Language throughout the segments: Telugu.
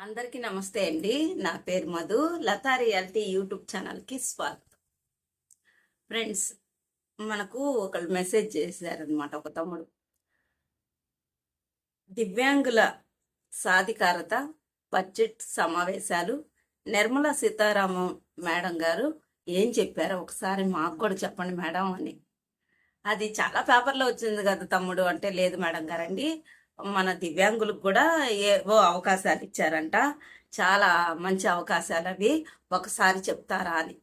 అందరికీ నమస్తే అండి. నా పేరు మధు. లతా రియాలిటీ యూట్యూబ్ ఛానల్కి స్వాగతం. ఫ్రెండ్స్ మనకు ఒకళ్ళు మెసేజ్ చేశారనమాట ఒక తమ్ముడు. దివ్యాంగుల సాధికారత బడ్జెట్ సమావేశాలు నిర్మలా సీతారామన్ మేడం గారు ఏం చెప్పారో ఒకసారి మాకు కూడా చెప్పండి మేడం అని. అది చాలా పేపర్లో వచ్చింది కదా తమ్ముడు. అంటే లేదు మేడం గారండి. మన దివ్యాంగులకు కూడా ఏవో అవకాశాలు ఇచ్చారంట. చాలా మంచి అవకాశాలు అవి. ఒకసారి చెప్తారా అని.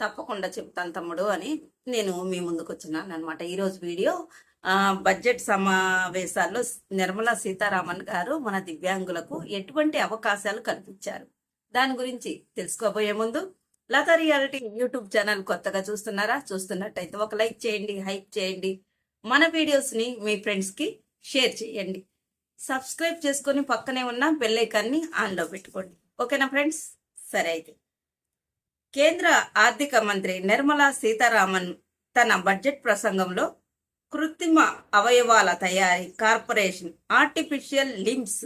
తప్పకుండా చెప్తాను తమ్ముడు అని నేను మీ ముందుకు వచ్చినాను అనమాట ఈరోజు వీడియో బడ్జెట్ సమావేశాల్లో నిర్మలా సీతారామన్ గారు మన దివ్యాంగులకు ఎటువంటి అవకాశాలు కల్పించారు? దాని గురించి తెలుసుకోబోయే ముందు లతా రియాలిటీ యూట్యూబ్ ఛానల్ కొత్తగా చూస్తున్నారా? చూస్తున్నట్టయితే ఒక లైక్ చేయండి హైప్ చేయండి. మన వీడియోస్ని మీ ఫ్రెండ్స్కి షేర్ చేయండి. సబ్స్క్రైబ్ చేసుకొని పక్కనే ఉన్న బెల్లైకాన్ని ఆన్లో పెట్టుకోండి. ఓకేనా ఫ్రెండ్స్? సరే అయితే. కేంద్ర ఆర్థిక మంత్రి నిర్మలా సీతారామన్ తన బడ్జెట్ ప్రసంగంలో కృత్రిమ అవయవాల తయారీ corporation artificial limbs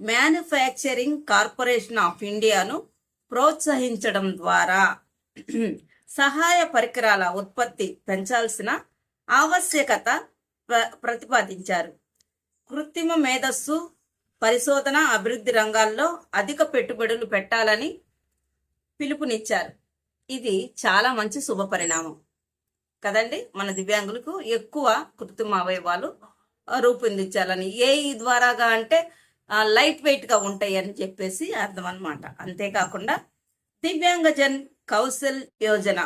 manufacturing corporation of ఇండియాను ప్రోత్సహించడం ద్వారా సహాయ పరికరాల ఉత్పత్తి పెంచాల్సిన ఆవశ్యకత ప్ర- ప్రతిపాదించారు. కృత్రిమ మేధస్సు పరిశోధన అభివృద్ధి రంగాల్లో అధిక పెట్టుబడులు పెట్టాలని పిలుపునిచ్చారు. ఇది చాలా మంచి శుభ పరిణామం. కదండి? మన దివ్యాంగులకు ఎక్కువ కృత్రిమ అవయవాలు రూపొందించాలని ఏ ద్వారాగా అంటే లైట్ వెయిట్గా ఉంటాయి అని చెప్పేసి అర్థం అనమాట అంతేకాకుండా దివ్యాంగజన్ కౌశల్ యోజన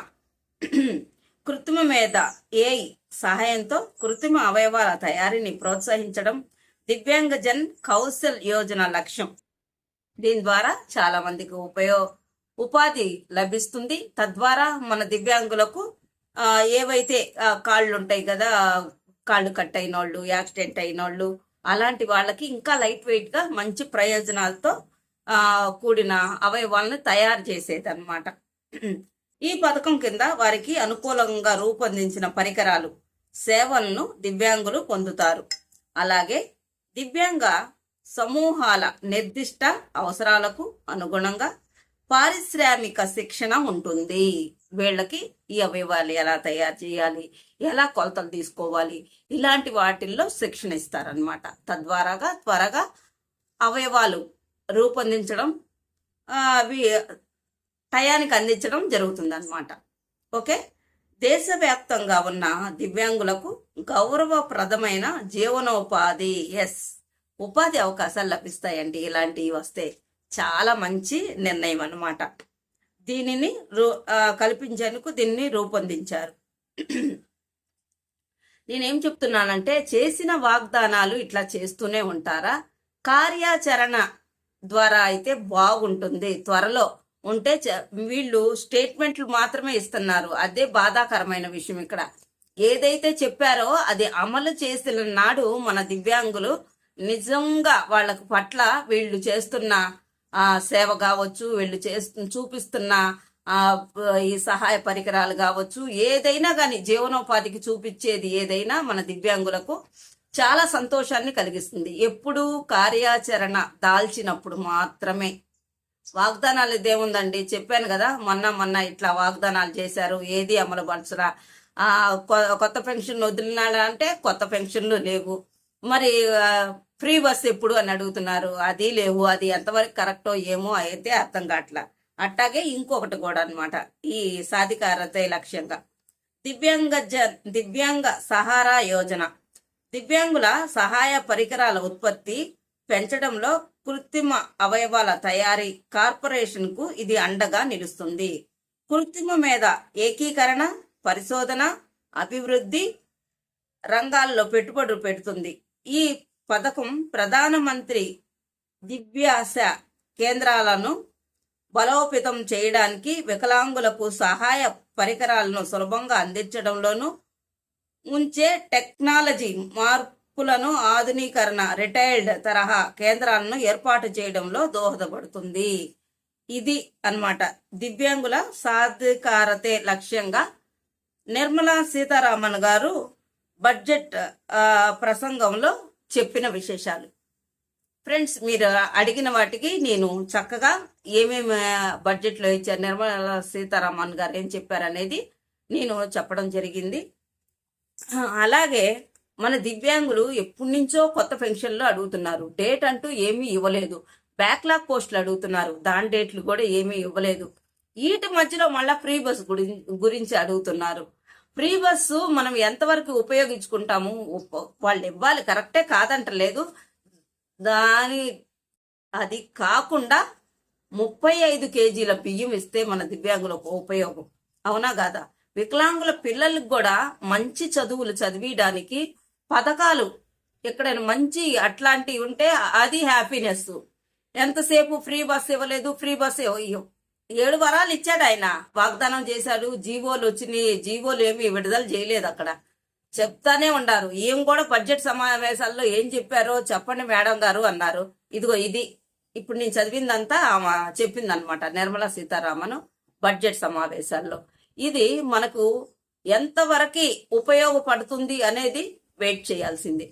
కృత్రిమ మీద ఏఐ సహాయంతో కృత్రిమ అవయవాల తయారీని ప్రోత్సహించడం దివ్యాంగజన్ కౌశల్ యోజన లక్ష్యం. దీని ద్వారా చాలా మందికి ఉపయో ఉపాధి లభిస్తుంది. తద్వారా మన దివ్యాంగులకు ఏవైతే కాళ్ళు ఉంటాయి కదా కాళ్ళు కట్ అయిన వాళ్ళు యాక్సిడెంట్ అయిన వాళ్ళు అలాంటి వాళ్ళకి ఇంకా లైట్ వెయిట్గా మంచి ప్రయోజనాలతో కూడిన అవయవాలను తయారు చేసేది అనమాట ఈ పథకం కింద వారికి అనుకూలంగా రూపొందించిన పరికరాలు సేవలను దివ్యాంగులు పొందుతారు. అలాగే దివ్యాంగ సమూహాల నిర్దిష్ట అవసరాలకు అనుగుణంగా పారిశ్రామిక శిక్షణ ఉంటుంది. వీళ్ళకి ఈ అవయవాలు ఎలా తయారు చేయాలి? ఎలా కొలతలు తీసుకోవాలి? ఇలాంటి వాటిల్లో శిక్షణ ఇస్తారనమాట తద్వారాగా త్వరగా అవయవాలు రూపొందించడం అవి టయానికి అందించడం జరుగుతుందన్నమాట. ఓకే? దేశవ్యాప్తంగా ఉన్న దివ్యాంగులకు గౌరవప్రదమైన జీవనోపాధి ఎస్ ఉపాధి అవకాశాలు లభిస్తాయండి. ఇలాంటివి వస్తే చాలా మంచి నిర్ణయం అన్నమాట. దీనిని రూ కల్పించేందుకు దీన్ని రూపొందించారు. నేనేం చెప్తున్నానంటే చేసిన వాగ్దానాలు ఇట్లా చేస్తూనే ఉంటారా? కార్యాచరణ ద్వారా అయితే బాగుంటుంది. త్వరలో ఉంటే చ- వీళ్ళు స్టేట్మెంట్లు మాత్రమే ఇస్తున్నారు. అదే బాధాకరమైన విషయం ఇక్కడ. ఏదైతే చెప్పారో అది అమలు చేసిన నాడు మన దివ్యాంగులు నిజంగా వాళ్ళకు పట్ల వీళ్ళు చేస్తున్న ఆ సేవ కావచ్చు వీళ్ళు చేస్తు చూపిస్తున్న ఆ ఈ సహాయ పరికరాలు కావచ్చు ఏదైనా కానీ జీవనోపాధికి చూపించేది ఏదైనా మన దివ్యాంగులకు చాలా సంతోషాన్ని కలిగిస్తుంది. ఎప్పుడు కార్యాచరణ దాల్చినప్పుడు మాత్రమే. వాగ్దానాలు ఇదేముందండి చెప్పాను కదా మొన్న మొన్న ఇట్లా వాగ్దానాలు చేశారు. ఏది అమలు పరచరా? ఆ కొ- కొత్త పెన్షన్ వదిలినాడా అంటే కొత్త పెన్షన్లు లేవు. మరి ఫ్రీ బస్ ఎప్పుడు అని అడుగుతున్నారు. అది లేవు అది ఎంతవరకు కరెక్టో ఏమో అయితే అర్థం కావట్లా. అట్టాగే ఇంకొకటి కూడా అన్నమాట. ఈ సాధికారత లక్ష్యంగా. దివ్యాంగ జ దివ్యాంగ సహారా యోజన. దివ్యాంగుల సహాయ పరికరాల ఉత్పత్తి పెంచడంలో కృత్రిమ అవయవాల తయారీ కార్పొరేషన్కు ఇది అండగా నిలుస్తుంది. కృత్రిమ మీద ఏకీకరణ పరిశోధన అభివృద్ధి రంగాల్లో పెట్టుబడులు పెడుతుంది. ఈ పథకం ప్రధానమంత్రి దివ్యాస కేంద్రాలను బలోపేతం చేయడానికి వికలాంగులకు సహాయ పరికరాలను సులభంగా అందించడంలోనూ ఉంచే టెక్నాలజీ హక్కులను ఆధునీకరణ రిటైర్డ్ తరహా కేంద్రాలను ఏర్పాటు చేయడంలో దోహదపడుతుంది. ఇది అన్నమాట. దివ్యాంగుల సాధికారతే లక్ష్యంగా నిర్మలా సీతారామన్ గారు బడ్జెట్ ప్రసంగంలో చెప్పిన విశేషాలు. ఫ్రెండ్స్ మీరు అడిగిన వాటికి నేను చక్కగా ఏమేమి బడ్జెట్లో ఇచ్చారు నిర్మలా సీతారామన్ గారు ఏం చెప్పారనేది నేను చెప్పడం జరిగింది. అలాగే మన దివ్యాంగులు ఎప్పటి నుంచో కొత్త పెన్షన్లు అడుగుతున్నారు. డేట్ అంటూ ఏమీ ఇవ్వలేదు. బ్యాక్లాగ్ పోస్టులు అడుగుతున్నారు. దాని డేట్లు కూడా ఏమీ ఇవ్వలేదు. వీటి మధ్యలో మళ్ళీ ఫ్రీ బస్ గురించి అడుగుతున్నారు. ఫ్రీ బస్సు మనం ఎంతవరకు ఉపయోగించుకుంటాము? వాళ్ళు ఇవ్వాలి. కరెక్టే కాదంటలేదు. దాని అది కాకుండా ముప్పై ఐదు కేజీల బియ్యం ఇస్తే మన దివ్యాంగులకు ఉపయోగం. అవునా కాదా? వికలాంగుల పిల్లలకు కూడా మంచి చదువులు చదివియడానికి పథకాలు ఎక్కడైనా మంచి అట్లాంటివి ఉంటే అది హ్యాపీనెస్ ఎంతసేపు ఫ్రీ బస్ ఇవ్వలేదు ఫ్రీ బస్ ఏడు వరాలు ఇచ్చాడు ఆయన. వాగ్దానం చేశాడు జీవోలు వచ్చినాయి. జీవోలు ఏమి విడుదల చేయలేదు అక్కడ. చెప్తానే ఉండారు. ఏం కూడా బడ్జెట్ సమావేశాల్లో ఏం చెప్పారో చెప్పండి మేడం గారు అన్నారు. ఇదిగో ఇది. ఇప్పుడు నేను చదివిందంతా ఆమె చెప్పిందనమాట నిర్మలా సీతారామన్ బడ్జెట్ సమావేశాల్లో. ఇది మనకు ఎంతవరకు ఉపయోగపడుతుంది అనేది వెయిట్ చేయాల్సిందే.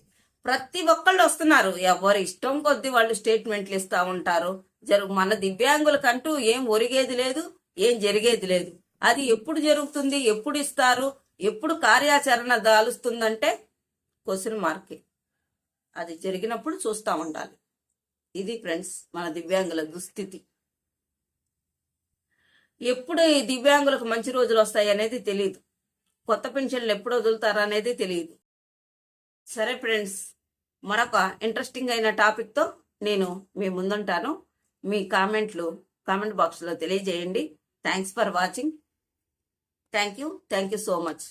ప్రతి ఒక్కళ్ళు వస్తున్నారు. ఎవరు ఇష్టం కొద్దీ వాళ్ళు స్టేట్మెంట్లు ఇస్తా ఉంటారు. జరు మన దివ్యాంగులకంటూ ఏం ఒరిగేది లేదు ఏం జరిగేది లేదు. అది ఎప్పుడు జరుగుతుంది ఎప్పుడు ఇస్తారు ఎప్పుడు కార్యాచరణ దాలుస్తుందంటే క్వశ్చన్ మార్కే. అది జరిగినప్పుడు చూస్తూ ఉండాలి. ఇది ఫ్రెండ్స్ మన దివ్యాంగుల దుస్థితి. ఎప్పుడు ఈ దివ్యాంగులకు మంచి రోజులు వస్తాయి అనేది తెలియదు కొత్త పెన్షన్లు ఎప్పుడు వదులుతారు అనేది తెలియదు సరే ఫ్రెండ్స్ మరొక ఇంట్రెస్టింగ్ అయిన టాపిక్తో నేను మీ ముందుంటాను. మీ కామెంట్లు కామెంట్ బాక్స్లో తెలియజేయండి. Thanks for watching thank you thank you so much